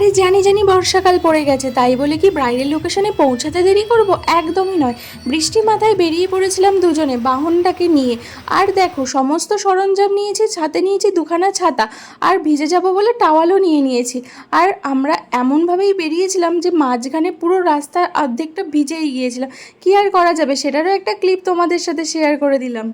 আরে জানি জানি বর্ষাকাল পড়ে গেছে, তাই বলে কি ব্রাইডাল লোকেশনে পৌঁছাতে দেরি করব? একদমই নয়। বৃষ্টি মাথায় বেরিয়ে পড়েছিলাম দুজনে বাহনটাকে নিয়ে। আর দেখো, সমস্ত সরঞ্জাম নিয়েছি, ছাতে নিয়েছি দুখানা ছাতা, আর ভিজে যাব বলে টাওয়ালও নিয়ে নিয়েছি। আর আমরা এমনভাবেই বেরিয়েছিলাম যে মাঝখানে পুরো রাস্তার অর্ধেকটা ভিজেই গিয়েছিলাম। কি আর করা যাবে? সেটারও একটা ক্লিপ তোমাদের সাথে শেয়ার করে দিলাম।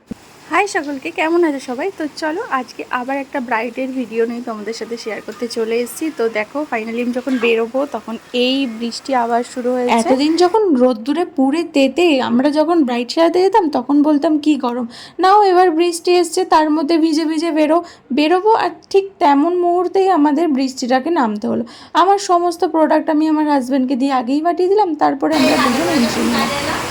হাই সকলকে, কেমন আছে সবাই? তো চলো, আজকে আবার একটা ব্রাইডের ভিডিও নিয়ে তোমাদের সাথে শেয়ার করতে চলে এসেছি। তো দেখো ফাইনালি আমি যখন বেরোবো, তখন এই বৃষ্টি আবার শুরু হয়েছে। এতদিন যখন রোদ্দুরে পুড়ে তেতে, আমরা যখন ব্রাইড সাজাতে যেতাম, তখন বলতাম, কি গরম? নাও, এবার বৃষ্টি এসছে, তার মধ্যে ভিজে ভিজে বেরো। বেরোবো, আর ঠিক তেমন মুহূর্তেই আমাদের বৃষ্টিটাকে নামতে হলো। আমার সমস্ত প্রোডাক্ট আমি আমার হাজব্যান্ডকে দিয়ে আগেই পাঠিয়ে দিলাম, তারপরে আমরা দুজন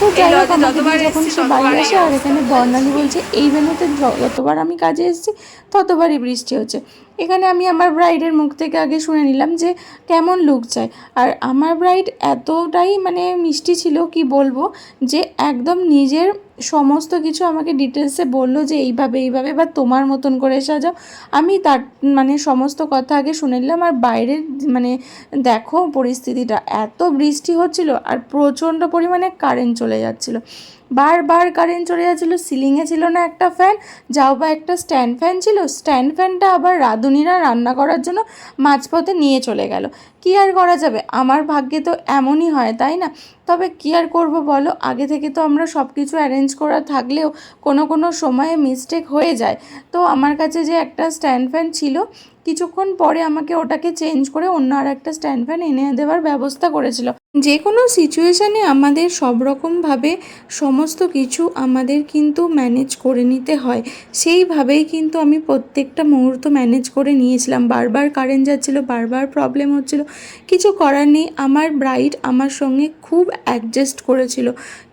তো যাই হোক, আমাকে দিয়ে যখন সে বাড়ি আসে, আর এখানে বর্ণালী বলছে এই ভেনুতে যতবার আমি কাজে এসেছি ততবারই বৃষ্টি হচ্ছে। এখানে আমি আমার ব্রাইডের মুখ থেকে আগে শুনে নিলাম যে কেমন লুক চাই আর আমার ব্রাইড এতটাই মানে মিষ্টি ছিল কি বলব যে একদম নিজের সমস্ত কিছু আমাকে ডিটেলসে বলল যে এইভাবে এইভাবে বা তোমার মতন করে সাজাও। আমি তার মানে সমস্ত কথা আগে শুনে নিলাম। আর বাইরের মানে দেখো পরিস্থিতিটা, এত বৃষ্টি হচ্ছিল আর প্রচণ্ড পরিমাণে কারেন্ট চলে যাচ্ছিল। বারবার কারেন্ট চলে যাচ্ছিল সিলিংয়ে ছিল না একটা ফ্যান যাও বা একটা স্ট্যান্ড ফ্যান ছিল স্ট্যান্ড ফ্যানটা আবার রাঁধুনিরা রান্না করার জন্য মাঝপথে নিয়ে চলে গেল। কি আর করা যাবে? আমার ভাগ্যে তো এমনই হয়, তাই না? তবে কী আর করব বলো? আগে থেকে তো আমরা সব কিছু অ্যারেঞ্জ করা থাকলেও কোনো কোনো সময়ে মিস্টেক হয়ে যায়। তো আমার কাছে যে একটা স্ট্যান্ড ফ্যান ছিল, কিছুক্ষণ পরে আমাকে ওটাকে চেঞ্জ করে অন্য আর একটা স্ট্যান্ড ফ্যান এনে দেওয়ার ব্যবস্থা করেছিল। যে কোনো সিচুয়েশানে আমাদের সব রকমভাবে সমস্ত কিছু আমাদের কিন্তু ম্যানেজ করে নিতে হয়। সেইভাবেই কিন্তু আমি প্রত্যেকটা মুহূর্ত ম্যানেজ করে নিয়েছিলাম। বারবার কারেন্ট যাচ্ছিল, বারবার প্রবলেম হচ্ছিল। কিছু করার নেই। আমার ব্রাইড আমার সঙ্গে খুব অ্যাডজাস্ট করেছিল।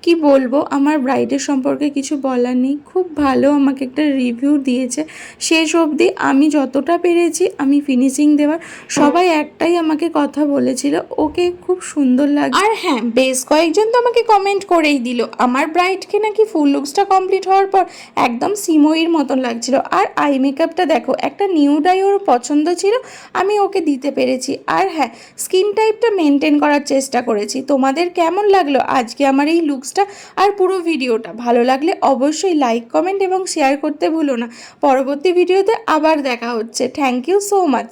কি বলব? আমার ব্রাইডের সম্পর্কে কিছু বলার নেই। খুব ভালো আমাকে একটা রিভিউ দিয়েছে। শেষ অবধি আমি যতটা পেরেছি, আমি ফিনিশিং দেওয়ার সবাই একটাই আমাকে কথা বলেছিল। ওকে খুব সুন্দর লাগে আর হ্যাঁ বেশ কয়েকজন তো আমাকে কমেন্ট করেই দিল। আমার ব্রাইডকে নাকি ফুল লুকসটা কমপ্লিট হওয়ার পর একদম সিমোইর মতন লাগছিল। আর আই মেকআপটা দেখো, একটা নিউ ডাই ওর পছন্দ ছিল, আমি ওকে দিতে পেরেছি। আর হ্যাঁ স্কিন টাইপটা মেনটেন করার চেষ্টা করেছি। তোমাদের কেমন লাগল? আজকে আমার এই লুকসটা আর পুরো ভিডিওটা ভালো লাগলে অবশ্যই লাইক কমেন্ট এবং শেয়ার করতে ভুলো না। পরবর্তী ভিডিওতে আবার দেখা হচ্ছে। Thank you so much